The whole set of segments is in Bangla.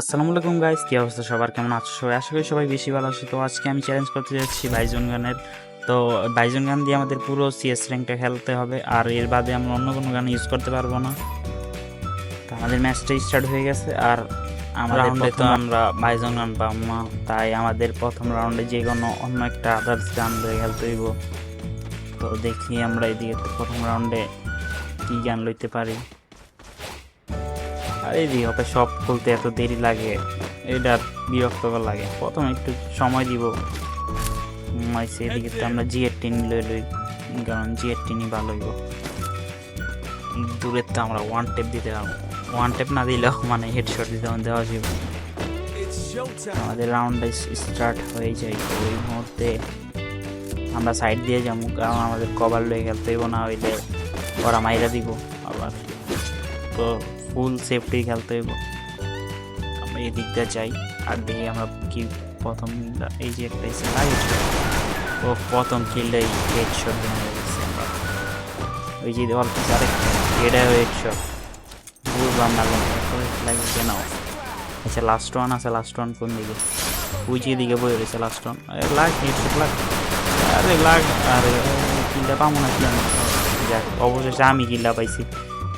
আসসালামু আলাইকুম গাইস কী অবস্থা সবার? কেমন আছো সবাই? আশা করি সবাই বেশি ভালো আছে। তো আজকে আমি চ্যালেঞ্জ করতে যাচ্ছি বাইজন গানের। তো বাইজন গান দিয়ে আমাদের পুরো সিএস র্যাঙ্কটা খেলতে হবে। আর এর বাদে আমরা অন্য কোনো গান ইউজ করতে পারব না। তো আমাদের ম্যাচটা স্টার্ট হয়ে গেছে। আর আমরা রাউন্ডে তো আমরা বাইজন গান পাবো না। তাই আমাদের প্রথম রাউন্ডে যে কোনো অন্য একটা আদার্স গান দিয়ে খেলতে হইব। তো দেখি আমরা এদিকে প্রথম রাউন্ডে কি গান লইতে পারি। আর এই ওকে সব খুলতে এত দেরি লাগে। এটা বিরক্তকর লাগে। প্রথমে একটু সময় দিব। মাইসে এদিকে তো আমরা জিএর টিন লই লই কারণ জিএর টিনই ভালো হইব দূরের তো আমরা ওয়ান টেপ দিতে পারব। ওয়ান টেপ না দিলেও মানে হেডশট দিতে দেওয়া যাবে। আমাদের রাউন্ড স্টার্ট হয়ে যায়। ওই মুহূর্তে আমরা সাইড দিয়ে যাব, কারণ আমাদের কভার লয়ে খেলতে না হইলে ওরা মাইরা দিব আবার। তো ফুল সেফটি খেলতে হইব। আমরা এই দিকটা চাই আর দেখি আমরা কি প্রথম এই যে একটা ও, প্রথম কিলটাই হেডশট দিয়ে গেছে আমরা ওই যে অল্প আরেকটা, এটা হেডশট বুঝলাম না লাগে কেন আচ্ছা লাস্ট ওয়ান আছে লাস্ট ওয়ান কোন দিকে? ওই যে দিকে বই রয়েছে লাস্ট ওয়ান লাগ হেডশট লাগ। আরে লাগ, আরে, কিলটা পাবো না কি আমি? যাক, অবশেষে আমি কিল্লা পাইছি।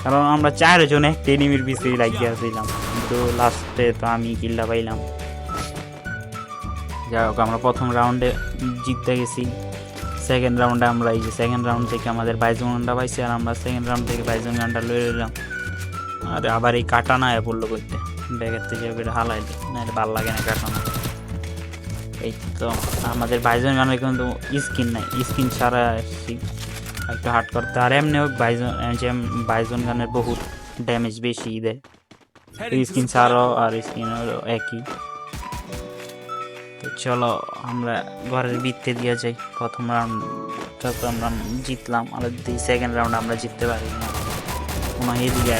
কারণ আমরা চারজন একটা এনিমির পিছিয়ে লাগিয়ে আসছিলাম। কিন্তু লাস্টে তো আমি কিল্লা পাইলাম। যাই হোক, আমরা প্রথম রাউন্ডে জিততে গেছি। সেকেন্ড রাউন্ডে আমরা এই যে সেকেন্ড রাউন্ড থেকে আমাদের বাইজন গানটা পাইছি, আর আমরা সেকেন্ড রাউন্ড থেকে বাইজন গানটা লয়ে নিলাম আর, আবার এই কাটা না পড়ল করতে ব্যাগের থেকে বেটা হালাইলে নাহলে ভালো লাগে না কাটা না এই তো, আমাদের বাইজন গানের কিন্তু স্কিন নাই। স্কিন ছাড়া একটু হার্ড করতে। আর এমনিও বাইজন যে বাইজন গানের বহুত ড্যামেজ বেশি দেয়। স্কিন ছাড়াও আর স্কিন একই। তো চলো আমরা ঘরের বৃত্তে দিয়ে যাই। প্রথম রাউন্ডটা তো আমরা জিতলাম। আর দুই সেকেন্ড রাউন্ড আমরা জিততে পারি না মনে হয় এদিকে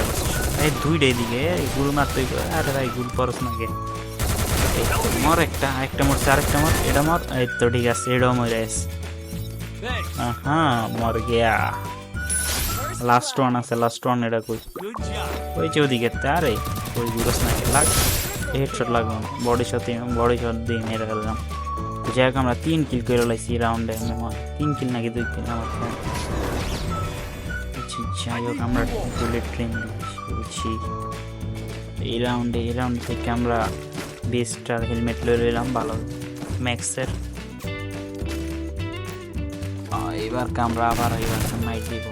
এই দুইটা এদিকে এই গুল মারতে আরে ভাই গুল পরস না গে মর একটা একটা মরছে আরেকটা মর এটা মর। এই তো ঠিক আছে এটাও মরে আছে হ্যাঁ মর গিয়া লাস্ট ওয়ান আছে লাস্ট ওয়ান এটা কই? ওই যে ওদিকে আরে ওই গুরস নাকি? লাগ হেডশট লাগবে। বডি শট বডি শট দিয়ে মেরে ফেললাম যাই হোক আমরা তিন কিল করে লাইছি রাউন্ডে তিন কিল নাকি দুই কিল আমার আচ্ছা, যাই হোক আমরা বুলেট ট্রেন বুঝছি এই রাউন্ডে এই রাউন্ড থেকে আমরা বেস্টার হেলমেট লয়ে নিলাম ভালো। ম্যাক্সের এবার আমরা আবার এবার মাইট দিব।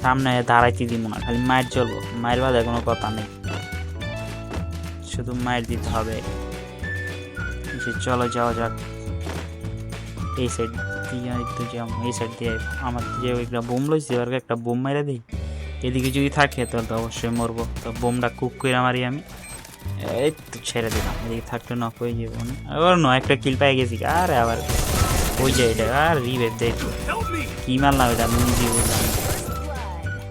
সামনে দাঁড়াইতে দিব না, খালি মায়ের চলবো মায়ের বাদে কোনো কথা নেই। শুধু মায়ের দিতে হবে। চলো যাওয়া যাক। এই সাইড দিয়ে একটু যাও এই সাইড দিয়ে আমার যে একটা বোম লইছে এবার একটা বোম মেরে দিই। এদিকে যদি থাকে, তাহলে তো অবশ্যই মরবো। তো বোমটা কুক করে মারি আমি। এই তো ছেড়ে দিলাম, এদিকে থাকলে নক হয়ে যাব। আবার ন একটা কিল পেয়ে গেছি। আরে আবার ওই যে এটা আর রিভেভ দেখো কি মারলাম এটা আমি নিজে বললাম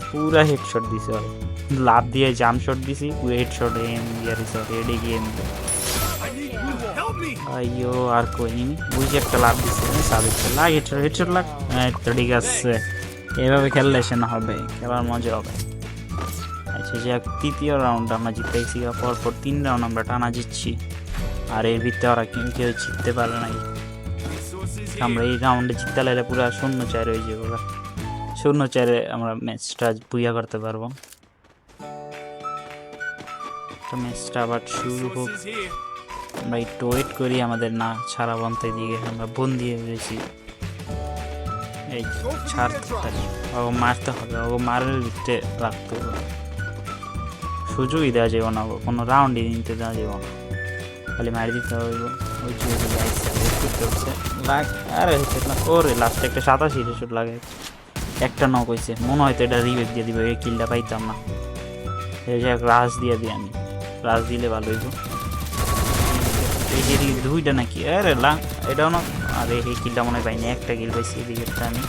পুরা হেডশট দিছে ওর লাভ দিয়ে জাম শট দিছি পুরো হেডশট এম দিয়ে দিছে ওর এডে গিয়ে এম আইয়ো আর কই নি ওই যে একটা লাভ দিছে সাবিত লাগ হেডশট হেডশট লাগ তো ঠিক আছে এভাবে খেললে সে না হবে খেলার মজা হবে আচ্ছা যে তৃতীয় রাউন্ড আমরা জিতেছি পর পর তিন রাউন্ড আমরা টানা জিতছি আর এর ভিতরে ওরা কেউ জিততে পারে নাই আমরা এই রাউন্ডে জিততে লাগলে পুরো শূন্য চার হয়ে যাব শূন্য চারে আমরা ম্যাচটা বুইয়া করতে পারব। তো ম্যাচটা আবার শুরু হোক। আমরা একটু ওয়েট করি, আমাদের না ছাড়া বন্ধের দিকে আমরা বোন দিয়ে রয়েছি। এই ছাড়তে পারি মারতে হবে ও মারের ভিতরে রাখতে হবে। সুযোগই দেওয়া যাবে না কোনো রাউন্ডই নিতে দেওয়া যাবে না। খালি মারি দিতে হবে, ওই যে করতে হচ্ছে লাগ আরে না। ওরে লাস্টে একটা সাতাশি শুট লাগে একটা নক হয়েছে মনে হয়তো এটা রিভেট দিয়ে দিবে, এই কিলটা পাইতাম না। এই যে রাস দিয়ে দিই আমি। রাস দিলে ভালো হইব। এই যে দুইটা নাকি? আরে লা এটাও না আরে এই কিলটা মনে হয় পাইনি। একটা কিল পাইছি এদিকেরটা আমি।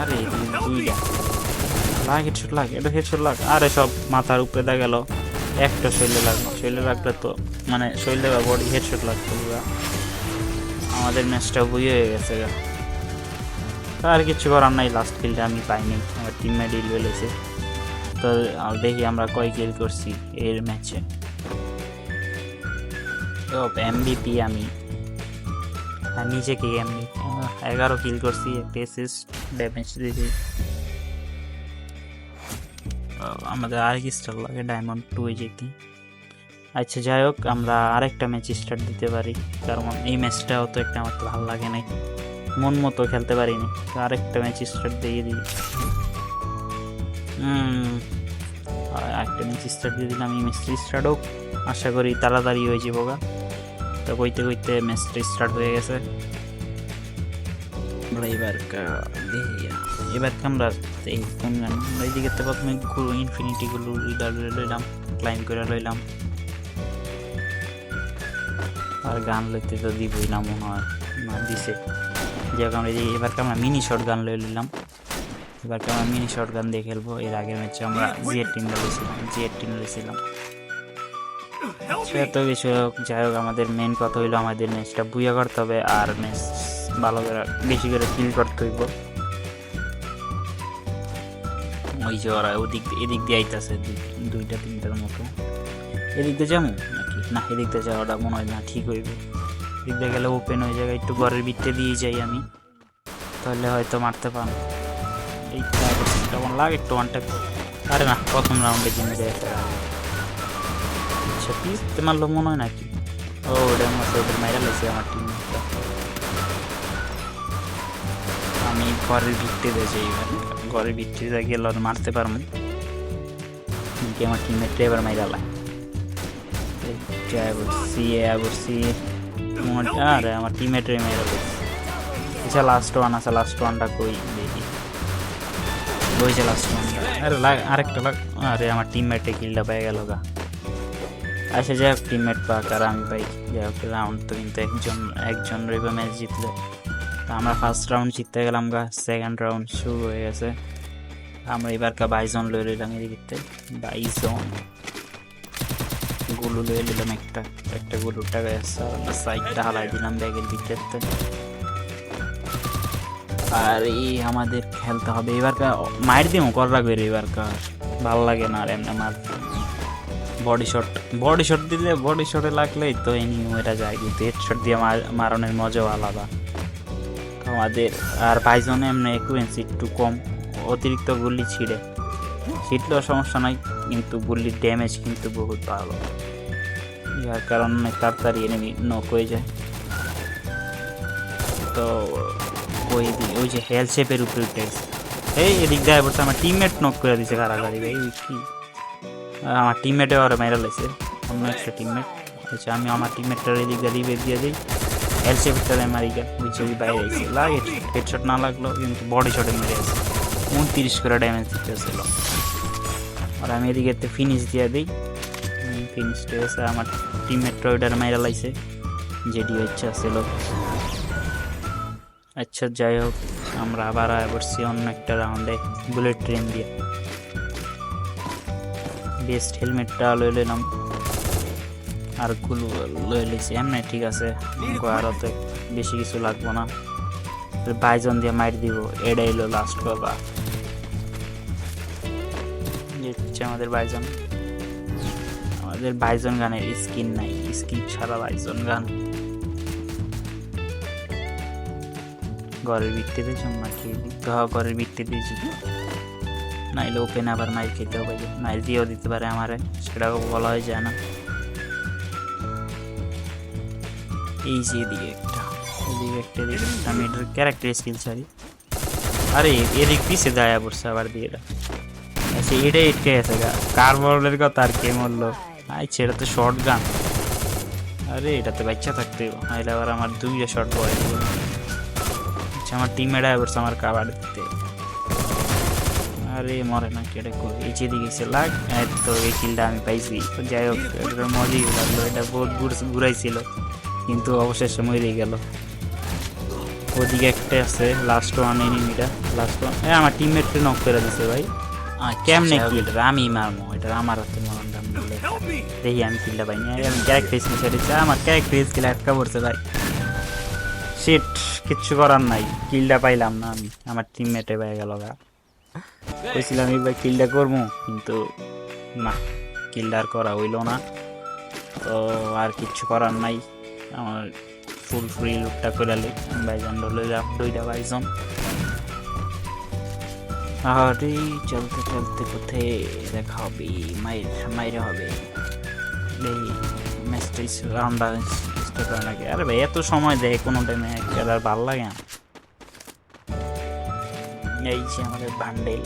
আরে দুইটা। লাগ হেডশট লাগ, এটা হেডশট লাগ। আরে সব মাথার উপরে দেখা গেল। একটা শৈলে লাগল শৈলে লাগলে তো মানে শৈলে বা বডি হেডশট লাগতো আমাদের ম্যাচটা বই হয়ে গেছে। আর কিছু করার নাই লাস্ট কিলটা আমি পাইনি। আমার টিমমেট ইল বেলেছে তো আর দেখি আমরা কয় কিল করছি এর ম্যাচে। এমবিপি আমি। আর নিচে কি এমবি এগারো কিল করছি একটা অ্যাসিস্ট ড্যামেজ দিয়েছি আমাদের আরেক স্টার লাগে ডায়মন্ড টু এ যেতে। আচ্ছা যাই হোক আমরা আরেকটা ম্যাচ স্টার্ট দিতে পারি। কারণ এই ম্যাচটাও তো একটা আমার তো ভালো লাগে নাই। মন মতো খেলতে পারিনি। তো আরেকটা ম্যাচ স্টার্ট দিয়ে দিই। হুম, আর একটা ম্যাচ স্টার্ট দিয়ে দিলাম এই ম্যাচটা স্টার্ট হোক। আশা করি তাড়াতাড়ি হয়ে যাব গা। তো কইতে কইতে ম্যাচটা স্টার্ট হয়ে গেছে। এবার এবার আমরা এই কোন গান? এইদিকে তো প্রথমে ইনফিনিটি গুলো লইলাম ক্লাইম করে লইলাম। আর গান লইতে তো দিবই না মনে হয়। না দিছে। যাক আমরা এই- এবার আমরা মিনি শর্ট গান লই নিলাম এবার আমরা মিনি শর্ট গান দিয়ে খেলব এর আগের ম্যাচে আমরা জিএর টিম লইছিলাম। জিএর টিম লইছিলাম। সে তো কিছু হোক, যাই হোক আমাদের মেন কথা হইল আমাদের ম্যাচটা বুয়া করতে হবে আর ম্যাচ ভালো করে বেশি করে কিল করতে হইব। ওই যে ওরা ওদিক এদিক দিয়ে আইতাছে দুই- দুইটা তিনটার মতো। এদিক দিয়ে যাব নাকি? না, এদিক দিয়ে যাওয়াটা মনে হয় না, ঠিক হইবে। এদিক দিয়ে গেলে ওপেন হয়ে যাবে, একটু ঘরের ভিতরে দিয়ে যাই আমি। তাহলে হয়তো মারতে পারব। এই কেমন লাগে একটু ওয়ান আরে না, প্রথম রাউন্ডে জিমে যায় আচ্ছা পিসতে মারলো মনে হয় নাকি? ও, ওটা আমার ওদের মাইরা লেছে আমার টিম আমি ঘরের ভিত্তিতে যাই এবার। ঘরের ভিত্তিতে গেলে মারতে পারব আমার টিমমেটটা এবার মাইরা লাই বলছি বলছি আরে আমার টিমমেটের মেয়েরা বলছি আচ্ছা লাস্ট ওয়ান আছে লাস্ট ওয়ানটা কই? দেখি। যে লাস্ট ওয়ানটা আরে লাগ আরেকটা লাগ। আরে আমার টিমমেটে কিলটা পেয়ে গেল গা। আচ্ছা যাই হোক টিমমেট পাক আর আমি পাই। যাই হোক রাউন্ড তো কিন্তু একজন একজন রইবে ম্যাচ জিতলে। তা আমরা ফার্স্ট রাউন্ড জিততে গেলাম গা। সেকেন্ড রাউন্ড শুরু হয়ে গেছে। আমরা এবার কা বাইজন লয়ে রইলাম এদিকে বাইজন গুলু লয়ে নিলাম একটা একটা গুলুটা সাইডটা হালাই দিলাম ব্যাগের ভিতরে আর এই আমাদের খেলতে হবে এবার মার দিমো কর রাখবে রে এবার কা ভালো লাগে না আর এমনি মার বডি শট বডি শট দিলে বডি শটে লাগলেই তো এনি এটা যায়, কিন্তু হেড শট দিয়ে মার- মারনের মজাও আলাদা। আমাদের, আর বাইজনে এমনি একুয়েন্সি একটু কম, অতিরিক্ত গুলি ছিঁড়ে। ছিটলেও সমস্যা নাই, কিন্তু গুলির ড্যামেজ কিন্তু বহুত ভালো। যার কারণে তাড়াতাড়ি এনিমি নক হয়ে যায় তো ওই ওই যে হেল শেপের উপরে উঠে এই এদিক দিয়ে বলছে আমার টিমমেট নক করে দিছে কারাগারি ভাই কি আর আমার টিমমেটে ওরা মেরে লাইছে অন্য একটা টিমমেট আচ্ছা আমি আমার টিমমেটটার এদিক দিয়ে রিভেট দিয়ে দিই এল শেপটারে মারি গা ওই ছবি বাইরে আইছে লাগে হেডশট না লাগল কিন্তু বডি শটে মেরে আছে উনত্রিশ করে ড্যামেজ দিতেছিল আর আমি এদিকে ফিনিশ দিয়ে দিই ফিনিশ হয়েছে আমার টিমমেটটা ওইটার মাইরা লাইছে যেটি হচ্ছে ছিল আচ্ছা যাই হোক, আমরা আবার পড়ছি অন্য একটা রাউন্ডে বুলেট ট্রেন দিয়ে। বেস্ট হেলমেটটা লয়ে নিলাম আরগুলো লয়ে লিছি এমনি ঠিক আছে আরও তো বেশি কিছু লাগবো না। বাইজন দিয়ে মাইট দিব এটাই হলো লাস্ট এই হচ্ছে আমাদের বাইজন। আমাদের বাইজন গানের স্কিন নাই স্কিন ছাড়া বাইজন গান। ঘরের ভিত্তিতে জন্য নাকি হ্যাঁ, ঘরের ভিত্তিতে নাইলে ওপেন আবার মাইল খেতে হবে মাইল দিয়েও দিতে পারে আমারে সেটাও বলা হয় যায় না এই যে এদিকে একটা এদিকে একটা এদিকে একটা আমি এটার ক্যারেক্টার স্কিল ছাড়ি। আরে এদিক পিছে দায়া পড়ছে আবার দিয়ে আচ্ছা এটাই এটকে গেছে কার বলের কথা আর কে মরলো? আচ্ছা এটা তো শর্ট গান। আরে এটাতে বাচ্চা থাকতে নাইলে আবার আমার দুইটা শর্ট বয় আচ্ছা আমার টিম এডা আমার কাবার দিতে। আরে মরে না কেটে কই এই যে দিকে সে লাগ তো এই কিলটা আমি পাইছি। তো যাই হোক এটা মজাই লাগল। এটা বহুত ঘুর- ঘুরাইছিল কিন্তু অবশেষে মরে গেল। ওদিকে একটা আছে লাস্ট ওয়ান এনিমিটা লাস্ট ওয়ান আমার টিমমেটকে নক করে দিছে ভাই। কেমনে কি এটা আমি মারমো এটা আমার হাতে দেখি আমি কিলটা পাইনি আমি ক্যারেক্টার স্কিল ছেড়েছি আমার ক্যারেক্টার স্কিল আটকা পড়ছে ভাই শিট কিচ্ছু করার নাই কিলটা পাইলাম না আমি আমার টিমমেটে পেয়ে গেল গা কইছিলাম এইবার কিলটা করব কিন্তু না কিলটা আর করা হইল না তো আর কিচ্ছু করার নাই আমার ফুল ফ্রি লুকটা করে লি বাইজন লইলাম দুইটা বাইজন আরে চলতে চলতে কোথায় দেখা হবে, মায়ের মায়ের হবে। এই ম্যাচটা রাউন্ডটা লাগে আরে ভাই, এত সময় দেয় কোনো টাইমে খেলার ভালো লাগে না। এই যে আমাদের বান্ডেল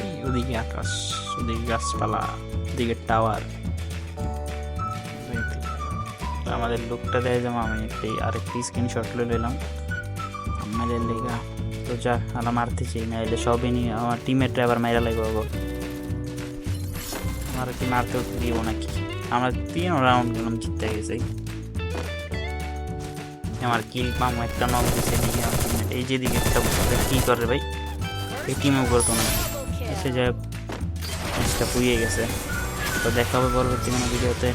এই ওদিকে আকাশ, ওদিকে গাছপালা, ওদিকে টাওয়ার আমাদের লোকটা দেয় যেমন আমি একটি আরেকটি স্ক্রিনশট নিলাম। আমাদের লেগা। তো যা আমরা মারতে চাই না এলে সবই নিয়ে আমার টিমের ড্রাইভার মাইরা লাগবে আমার কি মারতেও দিব নাকি? আমরা তিন রাউন্ড গেলাম, জিততে গেছি। আমার কিল পাম, একটা নক দিছে। এই যেদিকে একটা বসে, কি করে ভাই? এই টিমে করতো না। এসে ম্যাচটা পুড়িয়ে গেছে। তো দেখা হবে পরবর্তী কোনো ভিডিওতে